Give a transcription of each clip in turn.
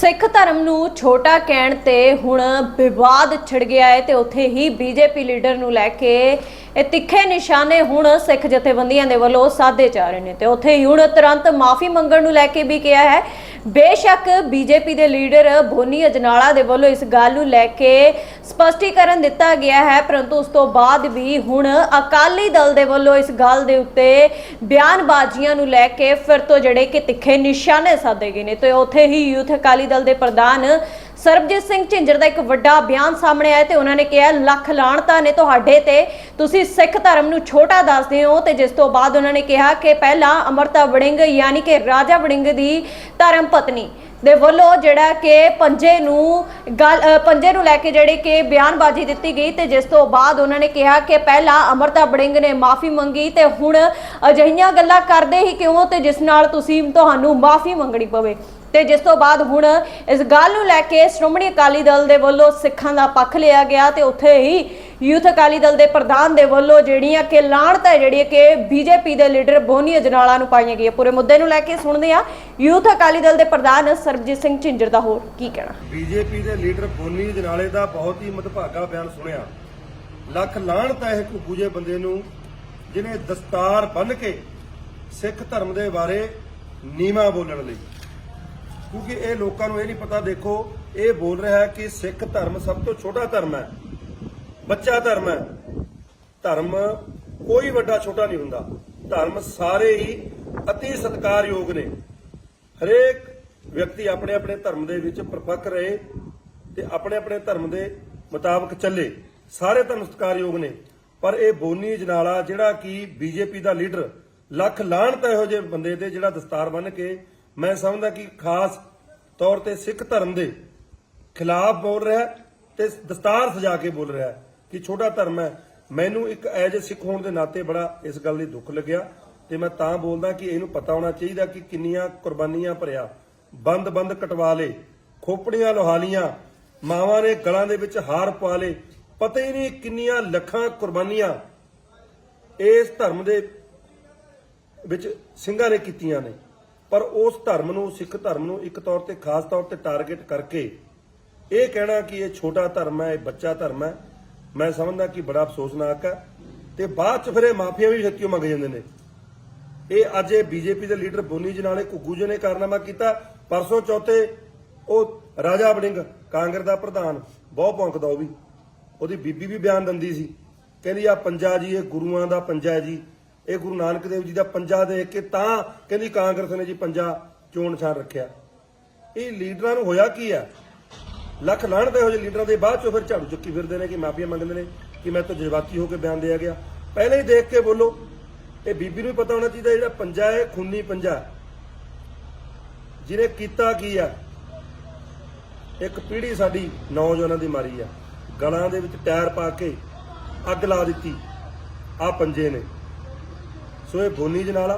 ਸਿੱਖ ਧਰਮ ਨੂੰ ਛੋਟਾ ਕਹਿਣ ਤੇ ਹੁਣ ਵਿਵਾਦ ਛਿੜ ਗਿਆ ਹੈ ਤੇ ਉੱਥੇ ਹੀ ਬੀਜੇਪੀ ਲੀਡਰ ਨੂੰ ਲੈ ਕੇ ਇਹ ਤਿੱਖੇ ਨਿਸ਼ਾਨੇ ਹੁਣ ਸਿੱਖ ਜਥੇਬੰਦੀਆਂ ਦੇ ਵੱਲੋਂ ਸਾਧੇ ਜਾ ਰਹੇ ਨੇ ਤੇ ਉੱਥੇ ਹੀ ਹੁਣ ਤੁਰੰਤ ਮਾਫੀ ਮੰਗਣ ਨੂੰ ਲੈ ਕੇ ਵੀ ਕਿਹਾ ਹੈ। ਬੇਸ਼ੱਕ ਬੀਜੇਪੀ ਦੇ ਲੀਡਰ ਭੋਨੀ ਅਜਨਾਲਾ ਦੇ ਵੱਲੋਂ ਇਸ ਗੱਲ ਨੂੰ ਲੈ ਕੇ ਸਪਸ਼ਟੀਕਰਨ ਦਿੱਤਾ ਗਿਆ ਹੈ, ਪਰੰਤੂ ਉਸ ਤੋਂ ਬਾਅਦ ਵੀ ਹੁਣ ਅਕਾਲੀ ਦਲ ਦੇ ਵੱਲੋਂ ਇਸ ਗੱਲ ਦੇ ਉੱਤੇ ਬਿਆਨਬਾਜ਼ੀਆਂ ਨੂੰ ਲੈ ਕੇ ਫਿਰ ਤੋਂ ਜਿਹੜੇ ਕਿ ਤਿੱਖੇ ਨਿਸ਼ਾਨੇ ਸਾਧੇ ਗਏ ਨੇ। ਤੇ ਉੱਥੇ ਹੀ ਯੂਥ ਅਕਾਲੀ ਦਲ ਦੇ ਪ੍ਰਧਾਨ ਸਰਬਜੀਤ ਸਿੰਘ ਝਿੰਜਰ ਦਾ ਇੱਕ ਵੱਡਾ ਬਿਆਨ ਸਾਹਮਣੇ ਆਇਆ ਤੇ ਉਹਨਾਂ ਨੇ ਕਿਹਾ, ਲੱਖ ਲਾਣਤਾ ਨੇ ਤੁਹਾਡੇ ਤੇ, ਤੁਸੀਂ ਸਿੱਖ ਧਰਮ ਨੂੰ ਛੋਟਾ ਦੱਸਦੇ ਹੋ। ਤੇ ਜਿਸ ਤੋਂ ਬਾਅਦ ਉਹਨਾਂ ਨੇ ਕਿਹਾ ਕਿ ਪਹਿਲਾਂ ਅਮਰਤਾ ਵੜਿੰਗ ਯਾਨੀ ਕਿ ਰਾਜਾ ਵੜਿੰਗ ਦੀ ਧਰਮ ਪਤਨੀ ਦੇ ਵੱਲੋਂ ਜਿਹੜਾ ਕਿ ਪੰਜੇ ਨੂੰ ਗੱਲ ਪੰਜੇ ਨੂੰ ਲੈ ਕੇ ਜਿਹੜੇ ਕਿ ਬਿਆਨਬਾਜ਼ੀ ਦਿੱਤੀ ਗਈ ਤੇ ਜਿਸ ਤੋਂ ਬਾਅਦ ਉਹਨਾਂ ਨੇ ਕਿਹਾ ਕਿ ਪਹਿਲਾਂ ਅਮਰਤਾ ਵੜਿੰਗ ਨੇ ਮਾਫੀ ਮੰਗੀ ਤੇ ਹੁਣ ਅਜਿਹੀਆਂ ਗੱਲਾਂ ਕਰਦੇ ਹੀ ਕਿਉਂ ਤੇ ਜਿਸ ਨਾਲ ਤੁਸੀਂ, ਤੁਹਾਨੂੰ ਮਾਫੀ ਮੰਗਣੀ ਪਵੇ। ਤੇ ਜਿਸ ਤੋਂ ਬਾਅਦ ਹੁਣ ਇਸ ਗੱਲ ਨੂੰ ਲੈ ਕੇ ਸ਼੍ਰੋਮਣੀ ਅਕਾਲੀ ਦਲ ਦੇ ਵੱਲੋਂ ਸਿੱਖਾਂ ਦਾ ਪੱਖ ਲਿਆ ਗਿਆ ਤੇ ਉੱਥੇ ਹੀ ਯੂਥ ਅਕਾਲੀ ਦਲ ਦੇ ਪ੍ਰਧਾਨ ਦੇ ਵੱਲੋਂ ਜਿਹੜੀਆਂ ਕਿ ਲਾਹਣਤ ਹੈ, ਜਿਹੜੀ ਕਿ ਬੀਜੇਪੀ ਦੇ ਲੀਡਰ ਬੋਨੀ ਅਜਨਾਲਾ ਨੂੰ ਪਾਈਆਂ ਗਈਆਂ। ਪੂਰੇ ਮੁੱਦੇ ਨੂੰ ਲੈ ਕੇ ਸੁਣਦੇ ਆ ਯੂਥ ਅਕਾਲੀ ਦਲ ਦੇ ਪ੍ਰਧਾਨ ਸਰਬਜੀਤ ਸਿੰਘ ਝਿੰਜਰ ਦਾ ਹੋਰ ਕੀ ਕਹਿਣਾ? ਬੀਜੇਪੀ ਦੇ ਲੀਡਰ ਬੋਨੀ ਅਜਨਾਲੇ ਦਾ ਬਹੁਤ ਹੀ ਮਦਭਾਗਾ ਬਿਆਨ ਸੁਣਿਆ। ਲੱਖ ਲਾਹਣਤ ਹੈ ਇੱਕ ਬੂਝੇ ਬੰਦੇ ਨੂੰ, ਜਿਹਨੇ ਦਸਤਾਰ ਬੰਨ ਕੇ ਸਿੱਖ ਧਰਮ ਦੇ ਬਾਰੇ ਨੀਵਾ ਬੋਲਣ ਲਈ। ਕਿਉਂਕਿ ਇਹ ਲੋਕਾਂ ਨੂੰ ਇਹ ਨਹੀਂ ਪਤਾ, ਦੇਖੋ, ਇਹ ਬੋਲ ਰਿਹਾ ਹੈ ਕਿ ਸਿੱਖ ਧਰਮ ਸਭ ਤੋਂ ਛੋਟਾ ਧਰਮ ਹੈ, ਬੱਚਾ ਧਰਮ ਹੈ। ਧਰਮ ਕੋਈ ਵੱਡਾ ਛੋਟਾ ਨਹੀਂ ਹੁੰਦਾ। ਧਰਮ ਸਾਰੇ ਹੀ ਅਤੀ ਸਤਿਕਾਰਯੋਗ ਨੇ। ਹਰੇਕ ਵਿਅਕਤੀ ਆਪਣੇ ਆਪਣੇ ਧਰਮ ਦੇ ਵਿੱਚ ਪਰਪੱਕ ਰਹੇ ਤੇ ਆਪਣੇ ਆਪਣੇ ਧਰਮ ਦੇ ਮੁਤਾਬਕ ਚੱਲੇ। ਸਾਰੇ ਧਰਮ ਸਤਿਕਾਰਯੋਗ ਨੇ। ਪਰ ਇਹ ਬੋਨੀ ਜਨਾਲਾ ਜਿਹੜਾ ਕਿ ਬੀਜੇਪੀ ਦਾ ਲੀਡਰ, ਲੱਖ ਲਾਹਣ ਤਾਂ ਇਹੋ ਜਿਹੇ ਬੰਦੇ ਦੇ ਜਿਹੜਾ ਦਸਤਾਰ ਬੰਨ ਕੇ ਮੈਂ ਸਮਝਦਾ ਕਿ ਖਾਸ ਤੌਰ ਤੇ ਸਿੱਖ ਧਰਮ ਦੇ ਖਿਲਾਫ ਬੋਲ ਰਿਹਾ ਤੇ ਦਸਤਾਰ ਸਜਾ ਕੇ ਬੋਲ ਰਿਹਾ ਕਿ ਛੋਟਾ ਧਰਮ ਹੈ। ਮੈਨੂੰ ਇੱਕ ਐਜ ਸਿੱਖ ਹੋਣ ਦੇ ਨਾਤੇ ਬੜਾ ਇਸ ਗੱਲ ਲਈ ਦੁੱਖ ਲੱਗਿਆ ਤੇ ਮੈਂ ਤਾਂ ਬੋਲਦਾ ਕਿ ਇਹਨੂੰ ਪਤਾ ਹੋਣਾ ਚਾਹੀਦਾ ਕਿ ਕਿੰਨੀਆਂ ਕੁਰਬਾਨੀਆਂ ਭਰਿਆ। ਬੰਦ ਬੰਦ ਕਟਵਾ ਲੇ, ਖੋਪੜੀਆਂ ਲੋਹਾ ਲੀਆਂ, ਮਾਵਾਂ ਨੇ ਗਲਾਂ ਦੇ ਵਿੱਚ ਹਾਰ ਪਾ ਲੇ, ਪਤਾ ਹੀ ਨਹੀਂ ਕਿੰਨੀਆਂ ਲੱਖਾਂ ਕੁਰਬਾਨੀਆਂ ਇਸ ਧਰਮ ਦੇ ਵਿੱਚ ਸਿੰਘਾਂ ਨੇ ਕੀਤੀਆਂ ਨੇ। ਪਰ ਉਸ ਧਰਮ ਨੂੰ, ਸਿੱਖ ਧਰਮ ਨੂੰ ਇੱਕ ਤੌਰ ਤੇ, ਖਾਸ ਤੌਰ ਤੇ ਟਾਰਗੇਟ ਕਰਕੇ ਇਹ ਕਹਿਣਾ ਕਿ ਇਹ ਛੋਟਾ ਧਰਮ ਹੈ, ਇਹ ਬੱਚਾ ਧਰਮ ਹੈ, ਮੈਂ ਸਮਝਦਾ ਕਿ ਬੜਾ ਅਫਸੋਸਨਾਕ ਹੈ ਤੇ ਬਾਅਦ ਚ ਫਿਰ ਇਹ ਮਾਫੀਆ ਵੀ ਛੇਤੀਓ ਮੰਗ ਜਾਂਦੇ ਨੇ। ਇਹ ਅੱਜ ਇਹ ਬੀਜੇਪੀ ਦੇ ਲੀਡਰ ਬੋਨੀ ਜੀ ਨਾਲੇ ਘੁੱਗੂ ਜੀ ਨੇ ਕਾਰਨਾਮਾ ਕੀਤਾ। ਪਰਸੋਂ ਚੌਥੇ ਉਹ ਰਾਜਾ ਵੜਿੰਗ, ਕਾਂਗਰਸ ਦਾ ਪ੍ਰਧਾਨ ਬਹੁਤ ਭੌਂਕਦਾ ਉਹ ਵੀ। ਉਹਦੀ ਬੀਬੀ ਵੀ ਬਿਆਨ ਦਿੰਦੀ ਸੀ। ਕਹਿੰਦੀ ਆ, ਪੰਜਾ ਜੀ, ਇਹ ਗੁਰੂਆਂ ਦਾ ਪੰਜਾ ਜੀ ਇਹ ਗੁਰੂ ਨਾਨਕ ਦੇਵ ਜੀ ਦਾ ਪੰਜਾ ਦੇਖ ਕੇ ਤਾਂ ਕਹਿੰਦੀ ਕਾਂਗਰਸ ਨੇ ਜੀ ਪੰਜਾ ਚੋਣ ਛਾਣ ਰੱਖਿਆ। ਇਹ ਲੀਡਰਾਂ ਨੂੰ ਹੋਇਆ ਕੀ ਆ? ਲੱਖ ਲਾਹਣ ਦੇ ਹੋ ਜਿਹੇ ਲੀਡਰਾਂ ਦੇ ਬਾਅਦ ਚੋਂ ਫਿਰ ਝਾੜੂ ਚੁੱਕੀ ਫਿਰਦੇ ਨੇ ਕਿ ਮਾਫੀਆ ਮੰਗਦੇ ਨੇ ਕਿ ਮੈਂ ਤਾਂ ਜਜ਼ਬਾਤੀ ਹੋ ਕੇ ਬਿਆਨ ਦਿਆ ਗਿਆ। ਪਹਿਲਾਂ ਹੀ ਦੇਖ ਕੇ ਬੋਲੋ, ਇਹ ਬੀਬੀ ਨੂੰ ਪਤਾ ਹੋਣਾ ਚਾਹੀਦਾ ਜਿਹੜਾ ਪੰਜਾ ਹੈ, ਖੂਨੀ ਪੰਜਾ। ਜਿਹਨੇ ਕੀਤਾ ਕੀ ਆ? ਇੱਕ ਪੀੜ੍ਹੀ ਸਾਡੀ ਨੌਜਵਾਨਾਂ ਦੀ ਮਾਰੀ ਆ। ਗਲਾਂ ਦੇ ਵਿੱਚ ਟਾਇਰ ਪਾ ਕੇ ਅੱਗ ਲਾ ਦਿੱਤੀ। ਆ ਪੰਜੇ ਨੇ। ਸੋ ਇਹ ਬੋਨੀ ਜਨਾਲਾ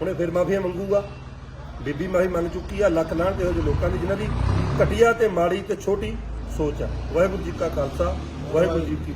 ਹੁਣੇ ਫਿਰ ਮਾਫੀਆ ਮੰਗੂਗਾ। ਬੀਬੀ ਮਾਫੀ ਮੰਗ ਚੁੱਕੀ ਆ, ਲੱਖ ਲਾਹਣ ਤੇ ਹੋ ਜਿਹੇ ਲੋਕਾਂ ਦੀ ਜਿਨ੍ਹਾਂ ਦੀ ਘਟੀਆ ਤੇ ਮਾੜੀ ਤੇ ਛੋਟੀ ਸੋਚ ਆ। ਵਾਹਿਗੁਰੂ ਜੀ ਕਾ ਖਾਲਸਾ, ਵਾਹਿਗੁਰੂ ਜੀ ਕੀ